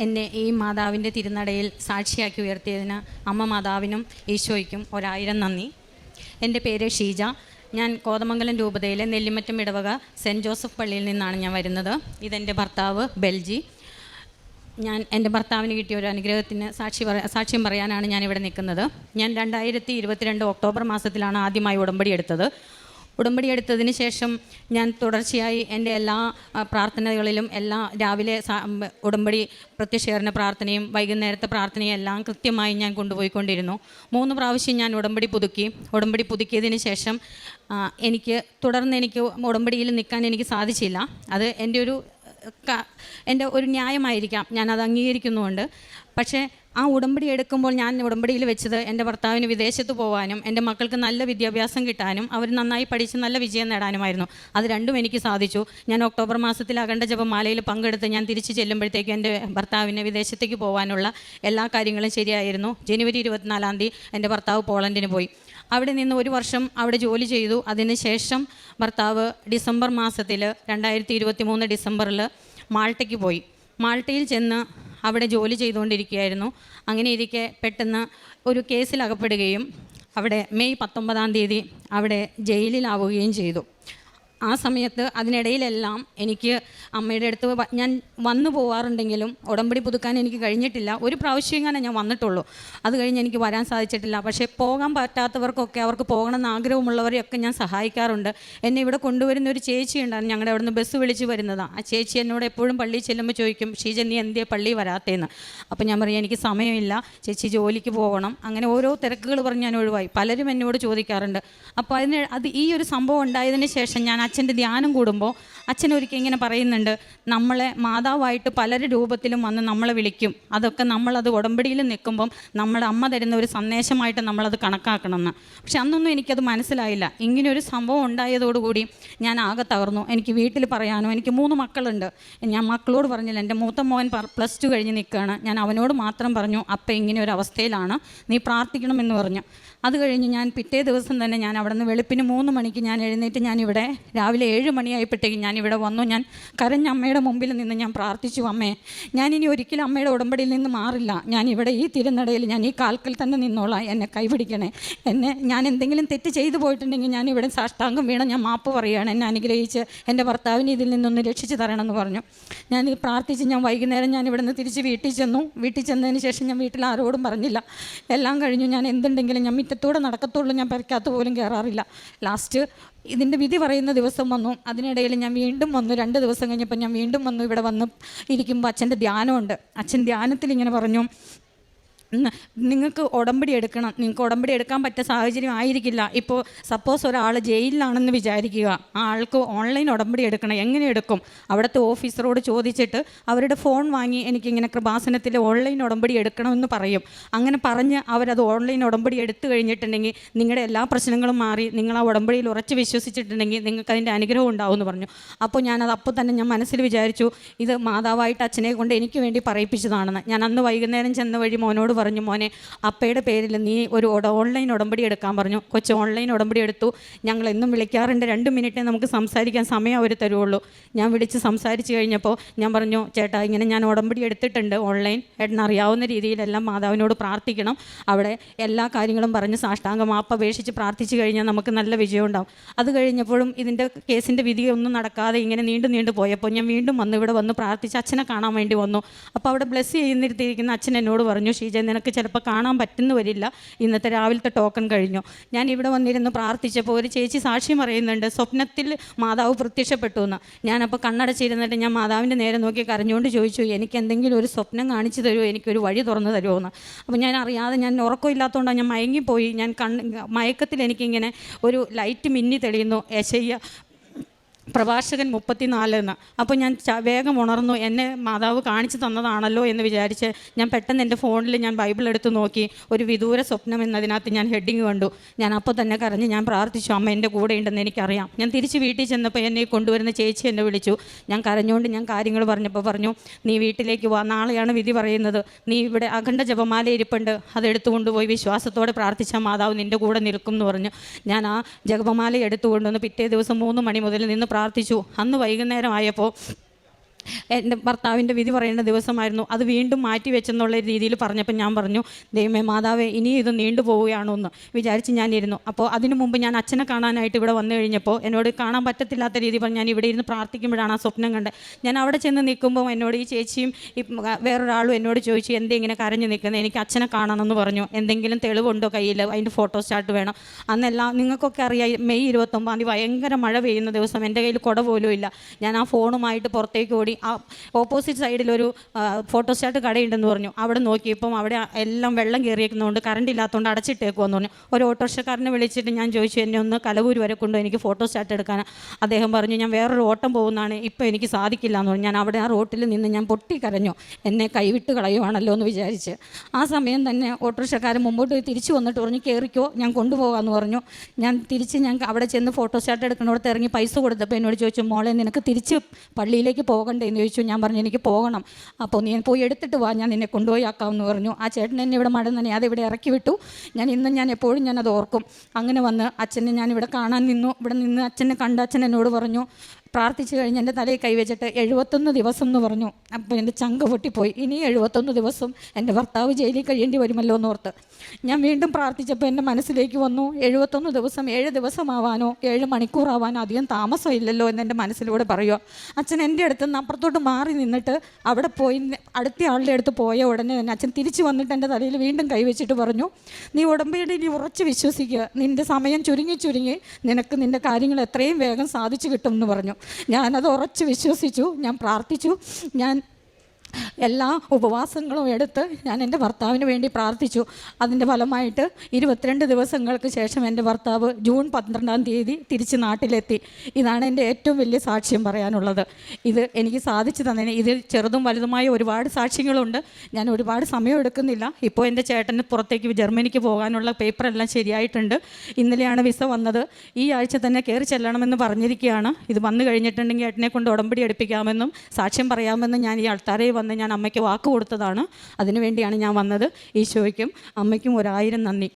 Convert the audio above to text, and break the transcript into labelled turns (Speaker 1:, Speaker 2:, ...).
Speaker 1: എന്നെ ഈ മാതാവിന്റെ തിരുനടയിൽ സാക്ഷിയാക്കി ഉയർത്തിയതിന് അമ്മ മാതാവിനും ഈശോയ്ക്കും ഒരായിരം നന്ദി. എന്റെ പേര് ഷീജ. ഞാൻ കോതമംഗലം രൂപതയിലെ നെല്ലിമറ്റം ഇടവക സെന്റ് ജോസഫ് പള്ളിയിൽ നിന്നാണ് ഞാൻ വരുന്നത്. ഇതെന്റെ ഭർത്താവ് ബെൽജി. ഞാൻ എന്റെ ഭർത്താവിന് കിട്ടിയ ഒരു അനുഗ്രഹത്തിന് സാക്ഷി പറ സാക്ഷ്യം പറയാനാണ് ഞാൻ ഇവിടെ നിൽക്കുന്നത്. ഞാൻ രണ്ടായിരത്തി ഇരുപത്തിരണ്ട് ഒക്ടോബർ മാസത്തിലാണ് ആദ്യമായി ഉടമ്പടി എടുത്തത്. ഉടമ്പടി എടുത്തതിന് ശേഷം ഞാൻ തുടർച്ചയായി എന്റെ എല്ലാ പ്രാർത്ഥനകളിലും എല്ലാ രാവിലെ ഉടമ്പടി പ്രത്യക്ഷേരണ പ്രാർത്ഥനയും വൈകുന്നേരത്തെ പ്രാർത്ഥനയും എല്ലാം കൃത്യമായി ഞാൻ കൊണ്ടുപോയിക്കൊണ്ടിരുന്നു. മൂന്ന് പ്രാവശ്യം ഞാൻ ഉടമ്പടി പുതുക്കി. ഉടമ്പടി പുതുക്കിയതിന് ശേഷം എനിക്ക് തുടർന്ന് എനിക്ക് ഉടമ്പടിയിൽ നിൽക്കാൻ എനിക്ക് സാധിച്ചില്ല. അത് എന്റെ ഒരു എന്റെ ഒരു ന്യായമായിരിക്കാം. ഞാനത് അംഗീകരിക്കുന്നുമുണ്ട്. പക്ഷേ ആ ഉടമ്പടി എടുക്കുമ്പോൾ ഞാൻ ഉടമ്പടിയിൽ വെച്ചത് എന്റെ ഭർത്താവിന് വിദേശത്ത് പോകാനും എന്റെ മക്കൾക്ക് നല്ല വിദ്യാഭ്യാസം കിട്ടാനും അവർ നന്നായി പഠിച്ച് നല്ല വിജയം നേടാനുമായിരുന്നു. അത് രണ്ടും എനിക്ക് സാധിച്ചു. ഞാൻ ഒക്ടോബർ മാസത്തിൽ അഖണ്ഡ ജപമാലയിൽ പങ്കെടുത്ത് ഞാൻ തിരിച്ച് ചെല്ലുമ്പോഴത്തേക്കും എന്റെ ഭർത്താവിന് വിദേശത്തേക്ക് പോകാനുള്ള എല്ലാ കാര്യങ്ങളും ശരിയായിരുന്നു. ജനുവരി ഇരുപത്തിനാലാം തീയതി എന്റെ ഭർത്താവ് പോളണ്ടിന് പോയി. അവിടെ നിന്ന് ഒരു വർഷം അവിടെ ജോലി ചെയ്തു. അതിനുശേഷം ഭർത്താവ് ഡിസംബർ മാസത്തിൽ രണ്ടായിരത്തി ഇരുപത്തി മൂന്ന് ഡിസംബറിൽ മാൾട്ടയ്ക്ക് പോയി. മാൾട്ടയിൽ ചെന്ന് അവിടെ ജോലി ചെയ്തുകൊണ്ടിരിക്കുകയായിരുന്നു. അങ്ങനെ ഇരിക്കെ പെട്ടെന്ന് ഒരു കേസിൽ അകപ്പെടുകയും അവിടെ മെയ് പത്തൊമ്പതാം തീയതി അവിടെ ജയിലിലാവുകയും ചെയ്തു. ആ സമയത്ത് അതിനിടയിലെല്ലാം എനിക്ക് അമ്മയുടെ അടുത്ത് ഞാൻ വന്നു പോവാറുണ്ടെങ്കിലും ഉടമ്പടി പുതുക്കാൻ എനിക്ക് കഴിഞ്ഞിട്ടില്ല. ഒരു പ്രാവശ്യം ഇങ്ങനെ ഞാൻ വന്നിട്ടുള്ളൂ. അത് കഴിഞ്ഞ് എനിക്ക് വരാൻ സാധിച്ചിട്ടില്ല. പക്ഷേ പോകാൻ പറ്റാത്തവർക്കൊക്കെ അവർക്ക് പോകണമെന്ന് ആഗ്രഹമുള്ളവരെയൊക്കെ ഞാൻ സഹായിക്കാറുണ്ട്. എന്നെ ഇവിടെ കൊണ്ടുവരുന്ന ഒരു ചേച്ചി ഉണ്ടായിരുന്നു. ഞങ്ങളുടെ അവിടുന്ന് ബസ് വിളിച്ച് വരുന്നതാണ് ആ ചേച്ചി എന്നോട് എപ്പോഴും പള്ളിയിൽ ചെല്ലുമ്പോൾ ചോദിക്കും ഷീജ നീ എന്തേ പള്ളി വരാത്തേന്ന്? അപ്പോൾ ഞാൻ പറയും എനിക്ക് സമയമില്ല. ചേച്ചി ജോലിക്ക് പോകണം. അങ്ങനെ ഓരോ തിരക്കുകൾ പറഞ്ഞ് ഞാൻ ഒഴിവായി. പലരും എന്നോട് ചോദിക്കാറുണ്ട്. അപ്പോൾ അതിന് അത് ഈ ഒരു സംഭവം ഉണ്ടായതിന് ശേഷം ഞാൻ അച്ഛന്റെ ധ്യാനം കൂടുമ്പോൾ അച്ഛൻ ഒരിക്കൽ ഇങ്ങനെ പറയുന്നുണ്ട് നമ്മളെ മാതാവായിട്ട് പല രൂപത്തിലും വന്ന് നമ്മളെ വിളിക്കും. അതൊക്കെ നമ്മളത് ഉടമ്പടിയിൽ നിൽക്കുമ്പം നമ്മുടെ അമ്മ തരുന്ന ഒരു സന്ദേശമായിട്ട് നമ്മളത് കണക്കാക്കണമെന്ന്. പക്ഷെ അന്നൊന്നും എനിക്കത് മനസ്സിലായില്ല. ഇങ്ങനെ ഒരു സംഭവം ഉണ്ടായതോടുകൂടി ഞാൻ ആകെ തകർന്നു. എനിക്ക് വീട്ടിൽ പറയാനോ എനിക്ക് മൂന്ന് മക്കളുണ്ട്. ഞാൻ മക്കളോട് പറഞ്ഞില്ല എന്റെ മൂത്ത മോൻ പ്ലസ് ടു കഴിഞ്ഞ് നിൽക്കുകയാണ്. ഞാൻ അവനോട് മാത്രം പറഞ്ഞു അപ്പം ഇങ്ങനെ ഒരു അവസ്ഥയിലാണ്. നീ പ്രാർത്ഥിക്കണമെന്ന് പറഞ്ഞു. അത് കഴിഞ്ഞ് ഞാൻ പിറ്റേ ദിവസം തന്നെ ഞാൻ അവിടെ നിന്ന് വെളുപ്പിന് മൂന്ന് മണിക്ക് ഞാൻ എഴുന്നേറ്റ് ഞാൻ ഇവിടെ രാവിലെ ഏഴ് മണിയായപ്പോഴത്തേക്കും ഞാൻ ഇവിടെ വന്നു. ഞാൻ കരഞ്ഞ അമ്മയുടെ മുമ്പിൽ നിന്ന് ഞാൻ പ്രാർത്ഥിച്ചു അമ്മേ ഞാൻ ഇനി ഒരിക്കലും അമ്മയുടെ ഉടമ്പടിയിൽ നിന്ന് മാറില്ല. ഞാൻ ഇവിടെ ഈ തിരുനടയിൽ ഞാൻ ഈ കാൽക്കൽ തന്നെ നിന്നോളാം. എന്നെ കൈപിടിക്കണേ. എന്നെ ഞാൻ എന്തെങ്കിലും തെറ്റ് ചെയ്തു പോയിട്ടുണ്ടെങ്കിൽ ഞാൻ ഇവിടെ സാഷ്ടാംഗം വീണ ഞാൻ മാപ്പ് പറയുകയാണ്. എന്നെ അനുഗ്രഹിച്ച് എന്റെ ഭർത്താവിനെ ഇതിൽ നിന്നൊന്ന് രക്ഷിച്ച് തരണമെന്ന് പറഞ്ഞു. ഞാനിത് പ്രാർത്ഥിച്ച് ഞാൻ വൈകുന്നേരം ഞാൻ ഇവിടെ നിന്ന് തിരിച്ച് വീട്ടിൽ ചെന്നു. വീട്ടിൽ ചെന്നതിന് ശേഷം ഞാൻ വീട്ടിൽ ആരോടും പറഞ്ഞില്ല. എല്ലാം കഴിഞ്ഞു. ഞാൻ എന്തുണ്ടെങ്കിലും ഞാൻ മിറ്റത്തൂടെ നടക്കത്തുള്ളൂ. ഞാൻ പരിക്കകത്ത് പോലും കയറാറില്ല. ലാസ്റ്റ് ഇതിന്റെ വിധി പറയുന്ന ദിവസം വന്നു. അതിനിടയിൽ ഞാൻ വീണ്ടും വന്നു. രണ്ട് ദിവസം കഴിഞ്ഞപ്പോൾ ഞാൻ വീണ്ടും വന്നു. ഇവിടെ വന്ന് ഇരിക്കുമ്പോൾ അച്ഛന്റെ ധ്യാനമുണ്ട്. അച്ഛൻ ധ്യാനത്തിൽ ഇങ്ങനെ പറഞ്ഞു നിങ്ങൾക്ക് ഉടമ്പടി എടുക്കണം. നിങ്ങൾക്ക് ഉടമ്പടി എടുക്കാൻ പറ്റിയ സാഹചര്യം ആയിരിക്കില്ല. ഇപ്പോൾ സപ്പോസ് ഒരാൾ ജയിലിലാണെന്ന് വിചാരിക്കുക. ആ ആൾക്ക് ഓൺലൈൻ ഉടമ്പടി എടുക്കണം. എങ്ങനെ എടുക്കും? അവിടുത്തെ ഓഫീസറോട് ചോദിച്ചിട്ട് അവരുടെ ഫോൺ വാങ്ങി എനിക്കിങ്ങനെ കൃപാസനത്തിൽ ഓൺലൈൻ ഉടമ്പടി എടുക്കണമെന്ന് പറയും. അങ്ങനെ പറഞ്ഞ് അവരത് ഓൺലൈൻ ഉടമ്പടി എടുത്തു കഴിഞ്ഞിട്ടുണ്ടെങ്കിൽ നിങ്ങളുടെ എല്ലാ പ്രശ്നങ്ങളും മാറി നിങ്ങൾ ആ ഉടമ്പടിയിൽ ഉറച്ച് വിശ്വസിച്ചിട്ടുണ്ടെങ്കിൽ നിങ്ങൾക്ക് അതിന്റെ അനുഗ്രഹം ഉണ്ടാവും എന്ന് പറഞ്ഞു. അപ്പോൾ ഞാനത് അപ്പോൾ തന്നെ ഞാൻ മനസ്സിൽ വിചാരിച്ചു ഇത് മാതാവായിട്ട് അച്ഛനെ കൊണ്ട് എനിക്ക് വേണ്ടി പറയിപ്പിച്ചതാണെന്ന്. ഞാൻ അന്ന് വൈകുന്നേരം ചെന്ന വഴി മോനോട് പറഞ്ഞു മോനെ അപ്പയുടെ പേരിൽ നീ ഒരു ഓൺലൈൻ ഉടമ്പടി എടുക്കാൻ പറഞ്ഞു. കൊച്ചു ഓൺലൈൻ ഉടമ്പടി എടുത്തു. ഞങ്ങൾ എന്നും വിളിക്കാറുണ്ട്. രണ്ട് മിനിറ്റേ നമുക്ക് സംസാരിക്കാൻ സമയം അവർ തരുള്ളൂ. ഞാൻ വിളിച്ച് സംസാരിച്ച് കഴിഞ്ഞപ്പോൾ ഞാൻ പറഞ്ഞു ചേട്ടാ ഇങ്ങനെ ഞാൻ ഉടമ്പടി എടുത്തിട്ടുണ്ട് ഓൺലൈൻ ഏട്ടനറിയാവുന്ന രീതിയിലെല്ലാം മാതാവിനോട് പ്രാർത്ഥിക്കണം. അവിടെ എല്ലാ കാര്യങ്ങളും പറഞ്ഞ് സാഷ്ടാംഗം മാപ്പ് അപേക്ഷിച്ച് പ്രാർത്ഥിച്ചു കഴിഞ്ഞാൽ നമുക്ക് നല്ല വിജയം ഉണ്ടാവും. അത് കഴിഞ്ഞപ്പോഴും ഇതിന്റെ കേസിന്റെ വിധിയൊന്നും നടക്കാതെ ഇങ്ങനെ നീണ്ടു നീണ്ടു പോയപ്പോൾ ഞാൻ വീണ്ടും വന്ന് ഇവിടെ വന്ന് പ്രാർത്ഥിച്ച് അച്ഛനെ കാണാൻ വേണ്ടി വന്നു. അപ്പോൾ അവിടെ ബ്ലെസ് ചെയ്യുന്നിരുത്തിയിരിക്കുന്ന അച്ഛൻ എന്നോട് പറഞ്ഞു ഷീജ നിനക്ക് ചിലപ്പോൾ കാണാൻ പറ്റുന്നു വരില്ല. ഇന്നത്തെ രാവിലത്തെ ടോക്കൺ കഴിഞ്ഞു. ഞാൻ ഇവിടെ വന്നിരുന്നു പ്രാർത്ഥിച്ചപ്പോൾ ഒരു ചേച്ചി സാക്ഷ്യം പറയുന്നുണ്ട് സ്വപ്നത്തിൽ മാതാവ് പ്രത്യക്ഷപ്പെട്ടു എന്ന് ഞാനപ്പോൾ കണ്ണടച്ചിരുന്നിട്ട് ഞാൻ മാതാവിന്റെ നേരെ നോക്കി കരഞ്ഞുകൊണ്ട് ചോദിച്ചു എനിക്ക് എന്തെങ്കിലും ഒരു സ്വപ്നം കാണിച്ചു തരുമോ എനിക്കൊരു വഴി തുറന്നു തരുമോ എന്ന് അപ്പോൾ ഞാൻ അറിയാതെ ഞാൻ ഉറക്കമില്ലാത്തതുകൊണ്ടാണ് ഞാൻ മയങ്ങിപ്പോയി. ഞാൻ കണ്ണ് മയക്കത്തിൽ എനിക്കിങ്ങനെ ഒരു ലൈറ്റ് മിന്നി തെളിയുന്നു. യശയ്യ പ്രഭാഷകൻ മുപ്പത്തിനാല് എന്ന് അപ്പോൾ ഞാൻ വേഗം ഉണർന്നു എന്നെ മാതാവ് കാണിച്ചു തന്നതാണല്ലോ എന്ന് വിചാരിച്ച് ഞാൻ പെട്ടെന്ന് എന്റെ ഫോണിൽ ഞാൻ ബൈബിൾ എടുത്ത് നോക്കി ഒരു വിദൂര സ്വപ്നം എന്നതിനകത്ത് ഞാൻ ഹെഡിങ് കണ്ടു. ഞാൻ അപ്പോൾ തന്നെ കരഞ്ഞ് ഞാൻ പ്രാർത്ഥിച്ചു അമ്മ എന്റെ കൂടെ ഉണ്ടെന്ന് എനിക്കറിയാം. ഞാൻ തിരിച്ച് വീട്ടിൽ ചെന്നപ്പോൾ എന്നെ കൊണ്ടുവരുന്ന ചേച്ചി എന്നെ വിളിച്ചു. ഞാൻ കരഞ്ഞുകൊണ്ട് ഞാൻ കാര്യങ്ങൾ പറഞ്ഞപ്പോൾ പറഞ്ഞു നീ വീട്ടിലേക്ക് വാ നാളെയാണ് വിധി പറയുന്നത്. നീ ഇവിടെ അഖണ്ഡ ജപമാല ഇരിപ്പുണ്ട്. അതെടുത്തു കൊണ്ടുപോയി വിശ്വാസത്തോടെ പ്രാർത്ഥിച്ച മാതാവ് നിന്റെ കൂടെ നിൽക്കും എന്ന് പറഞ്ഞു. ഞാൻ ആ ജപമാല എടുത്തു കൊണ്ടുവന്ന് പിറ്റേ ദിവസം മൂന്ന് മണി മുതൽ നിന്ന് പ്രാർത്ഥിച്ചു. അന്ന് വൈകുന്നേരം ആയപ്പോൾ എന്റെ ഭർത്താവിന്റെ വിധി പറയേണ്ട ദിവസമായിരുന്നു. അത് വീണ്ടും മാറ്റി വെച്ചെന്നുള്ള രീതിയിൽ പറഞ്ഞപ്പോൾ ഞാൻ പറഞ്ഞു ദൈവമേ മാതാവേ ഇനി ഇത് നീണ്ടു പോവുകയാണോ എന്ന് വിചാരിച്ച് ഞാനിരുന്നു. അപ്പോൾ അതിനു മുമ്പ് ഞാൻ അച്ഛനെ കാണാനായിട്ട് ഇവിടെ വന്നു കഴിഞ്ഞപ്പോൾ എന്നോട് കാണാൻ പറ്റത്തില്ലാത്ത രീതി പറഞ്ഞ് ഞാൻ ഇവിടെ ഇരുന്ന് പ്രാർത്ഥിക്കുമ്പോഴാണ് ആ സ്വപ്നം കണ്ടത്. ഞാൻ അവിടെ ചെന്ന് നിൽക്കുമ്പോൾ എന്നോട് ഈ ചേച്ചിയും വേറൊരാളും എന്നോട് ചോദിച്ചു എന്തേ ഇങ്ങനെ കരഞ്ഞു നിൽക്കുന്നത്? എനിക്ക് അച്ഛനെ കാണണമെന്ന് പറഞ്ഞു. എന്തെങ്കിലും തെളിവുണ്ടോ കയ്യിൽ? അതിന്റെ ഫോട്ടോ സ്റ്റാർട്ട് വേണം. അന്നെല്ലാം നിങ്ങൾക്കൊക്കെ അറിയാം മെയ് ഇരുപത്തൊമ്പതാം തീയതി ഭയങ്കര മഴ പെയ്യുന്ന ദിവസം എന്റെ കയ്യിൽ കുട പോലും ഇല്ല. ഞാൻ ആ ഫോണുമായിട്ട് പുറത്തേക്ക് ഓടി ആ ഓപ്പോസിറ്റ് സൈഡിലൊരു ഫോട്ടോസ്റ്റാറ്റ് കടയുണ്ടെന്ന് പറഞ്ഞു. അവിടെ നോക്കിയപ്പം അവിടെ എല്ലാം വെള്ളം കയറിയേക്കുന്നതുകൊണ്ട് കറണ്ട് ഇല്ലാത്തതുകൊണ്ട് അടച്ചിട്ടേക്കുമെന്ന് പറഞ്ഞു. ഒരു ഓട്ടോറിക്ഷക്കാരനെ വിളിച്ചിട്ട് ഞാൻ ചോദിച്ചു എന്നെ ഒന്ന് കലവൂർ വരെ കൊണ്ട് എനിക്ക് ഫോട്ടോസ്റ്റാറ്റ് എടുക്കാൻ അദ്ദേഹം പറഞ്ഞു ഞാൻ വേറൊരു ഓട്ടം പോകുന്നതാണ് ഇപ്പോൾ എനിക്ക് സാധിക്കില്ല എന്ന് പറഞ്ഞു. ഞാൻ അവിടെ ആ റോട്ടിൽ നിന്ന് ഞാൻ പൊട്ടി കരഞ്ഞു എന്നെ കൈവിട്ട് കളയുവാണല്ലോ എന്ന് വിചാരിച്ച്. ആ സമയം തന്നെ ഓട്ടോറിക്ഷക്കാരൻ മുമ്പോട്ട് തിരിച്ചു വന്നിട്ട് പറഞ്ഞു കയറിക്കോ ഞാൻ കൊണ്ടുപോകാമെന്ന് പറഞ്ഞു. ഞാൻ തിരിച്ച് ഞാൻ അവിടെ ചെന്ന് ഫോട്ടോസ്റ്റാറ്റ് എടുക്കണോടത്ത് ഇറങ്ങി പൈസ കൊടുത്തപ്പോൾ എന്നോട് ചോദിച്ചു മോളെ നിനക്ക് തിരിച്ച് പള്ളിയിലേക്ക് പോകണ്ടേ? എന്ന് ചോദിച്ചു. ഞാൻ പറഞ്ഞു എനിക്ക് പോകണം. അപ്പോൾ നീ പോയി എടുത്തിട്ട് വാ. ഞാൻ നിന്നെ കൊണ്ടുപോയി ആക്കാമെന്ന് പറഞ്ഞു. ആ ചേട്ടൻ എന്നെ ഇവിടെ മഴ തന്നെ അത് ഇവിടെ ഇറക്കി വിട്ടു. ഞാൻ ഇന്നും ഞാൻ എപ്പോഴും ഞാൻ അത് ഓർക്കും. അങ്ങനെ വന്ന് അച്ഛനെ ഞാൻ ഇവിടെ കാണാൻ നിന്നു. ഇവിടെ നിന്ന് അച്ഛനെ കണ്ട അച്ഛൻ എന്നോട് പറഞ്ഞു പ്രാർത്ഥിച്ചു കഴിഞ്ഞ് എന്റെ തലയിൽ കൈവച്ചിട്ട് എഴുപത്തൊന്ന് ദിവസം എന്ന് പറഞ്ഞു. അപ്പോൾ എന്റെ ചങ്ക പൊട്ടിപ്പോയി. ഇനി എഴുപത്തൊന്ന് ദിവസം എന്റെ ഭർത്താവ് ജയിലിൽ കഴിയേണ്ടി വരുമല്ലോ എന്ന് ഓർത്ത്. ഞാൻ വീണ്ടും പ്രാർത്ഥിച്ചപ്പോൾ എന്റെ മനസ്സിലേക്ക് വന്നു എഴുപത്തൊന്ന് ദിവസം ഏഴ് ദിവസമാവാനോ ഏഴ് മണിക്കൂറാവാനോ അധികം താമസമില്ലല്ലോ എന്ന് എന്റെ മനസ്സിലൂടെ പറയുക അച്ഛൻ എന്റെ അടുത്ത് നിന്ന് അപ്പുറത്തോട്ട് മാറി നിന്നിട്ട് അവിടെ പോയി അടുത്ത ആളുടെ അടുത്ത് പോയ ഉടനെ തന്നെ അച്ഛൻ തിരിച്ചു വന്നിട്ട് എന്റെ തലയിൽ വീണ്ടും കൈവച്ചിട്ട് പറഞ്ഞു നീ ഉടമ്പയുടെ ഇനി ഉറച്ച് വിശ്വസിക്കുക. നിന്റെ സമയം ചുരുങ്ങി ചുരുങ്ങി നിനക്ക് നിന്റെ കാര്യങ്ങൾ എത്രയും വേഗം സാധിച്ചു കിട്ടും എന്ന് പറഞ്ഞു. ഞാനത് ഉറച്ച് വിശ്വസിച്ചു ഞാൻ പ്രാർത്ഥിച്ചു ഞാൻ എല്ലാ ഉപവാസങ്ങളും എടുത്ത് ഞാൻ എന്റെ ഭർത്താവിന് വേണ്ടി പ്രാർത്ഥിച്ചു. അതിന്റെ ഫലമായിട്ട് ഇരുപത്തിരണ്ട് ദിവസങ്ങൾക്ക് ശേഷം എന്റെ ഭർത്താവ് ജൂൺ പന്ത്രണ്ടാം തീയതി തിരിച്ച് നാട്ടിലെത്തി. ഇതാണ് എന്റെ ഏറ്റവും വലിയ സാക്ഷ്യം പറയാനുള്ളത്. ഇത് എനിക്ക് സാധിച്ചു തന്നെ ഇതിൽ ചെറുതും വലുതുമായ ഒരുപാട് സാക്ഷ്യങ്ങളുണ്ട്. ഞാൻ ഒരുപാട് സമയം എടുക്കുന്നില്ല. ഇപ്പോൾ എന്റെ ചേട്ടന് പുറത്തേക്ക് ജർമ്മനിക്ക് പോകാനുള്ള പേപ്പറെല്ലാം ശരിയായിട്ടുണ്ട്. ഇന്നലെയാണ് വിസ വന്നത്. ഈ ആഴ്ച തന്നെ കയറി ചെല്ലണമെന്ന് പറഞ്ഞിരിക്കുകയാണ്. ഇത് വന്നു കഴിഞ്ഞിട്ടുണ്ടെങ്കിൽ ഏട്ടനെ കൊണ്ട് ഉടമ്പടി എടുപ്പിക്കാമെന്നും സാക്ഷ്യം പറയാമെന്നും ഞാൻ ഈ ആൾത്താരെ വന്ന് ഞാൻ അമ്മയ്ക്ക് വാക്ക് കൊടുത്തതാണ്. അതിനുവേണ്ടിയാണ് ഞാൻ വന്നത്. ഈശോയ്ക്കും അമ്മയ്ക്കും ഒരായിരം നന്ദി.